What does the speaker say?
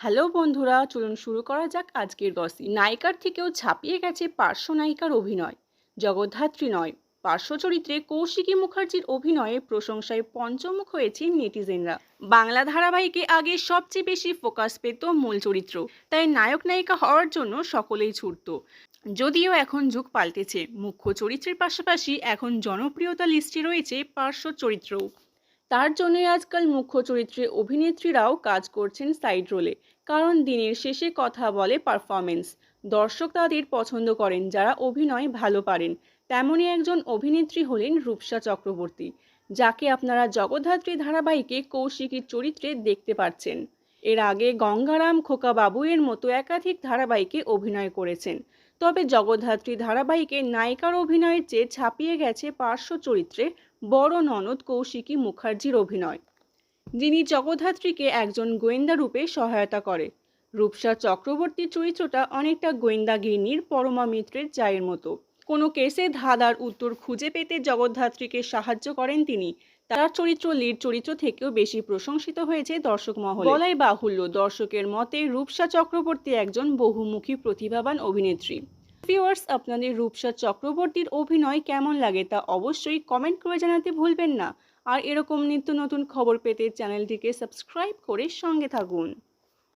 Hello বন্ধুরা, চলুন শুরু করা যাক আজকের গসি নায়িকার থেকেও ছাপিয়ে গেছে পার্শ্ব নায়িকার অভিনয়। জগদ্ধাত্রী নয়, পার্শ্ব চরিত্রে কৌশিকী মুখার্জির অভিনয়ে প্রশংসায় পঞ্চমুখ হয়েছে নেটিজেনরা। বাংলা ধারাবাহিকে আগে সবচেয়ে বেশি ফোকাস পেত মূল চরিত্র, তাই নায়ক নায়িকা হওয়ার জন্য সকলেই ছুটত। যদিও এখন যুগ পাল্টেছে, মুখ্য চরিত্রের পাশাপাশি এখন জনপ্রিয়তা লিস্টে রয়েছে পার্শ্ব চরিত্রও। তার জন্যই আজকাল মুখ্য চরিত্রে অভিনেত্রীরাও কাজ করছেন সাইড রোলে কারণ দিনের শেষে কথা বলে পারফরমেন্স দর্শক তাদের পছন্দ করেন, যারা অভিনয় ভালো পারেন। তেমনই একজন অভিনেত্রী হলেন রূপসা চক্রবর্তী, যাকে আপনারা জগদ্ধাত্রী ধারাবাহিকে কৌশিকীর চরিত্রে দেখতে পাচ্ছেন। এর আগে গঙ্গারাম খোকা বাবুয়ের মতো একাধিক ধারাবাহিকে অভিনয় করেছেন। তবে জগদ্ধাত্রী ধারাবাহিকে নায়িকার অভিনয়ের চেয়ে ছাপিয়ে গেছে পার্শ্ব চরিত্রে বড় ননদ কৌশিকী মুখার্জির অভিনয়। যিনি জগদ্ধাত্রীকে একজন গোয়েন্দা রূপে সহায়তা করে। রূপসা চক্রবর্তীর চরিত্রটা অনেকটা গোয়েন্দা গিন্নির পরমা মিত্রের চায়ের মতো। কোনো কেসে ধাঁধার উত্তর খুঁজে পেতে জগদ্ধাত্রীকে সাহায্য করেন তিনি। তার চরিত্র লিড চরিত্র থেকেও বেশি প্রশংসিত হয়েছে দর্শক মহলে। বলাই বাহুল্য, দর্শকের মতে রূপসা চক্রবর্তী একজন বহুমুখী প্রতিভাবান অভিনেত্রী। ভিউয়ার্স আপনাদের রূপসা চক্রবর্তীর অভিনয় কেমন লাগে তা অবশ্যই কমেন্ট করে জানাতে ভুলবেন না। আর এরকম নিত্য নতুন খবর পেতে চ্যানেলটিকে সাবস্ক্রাইব করে সঙ্গে থাকুন।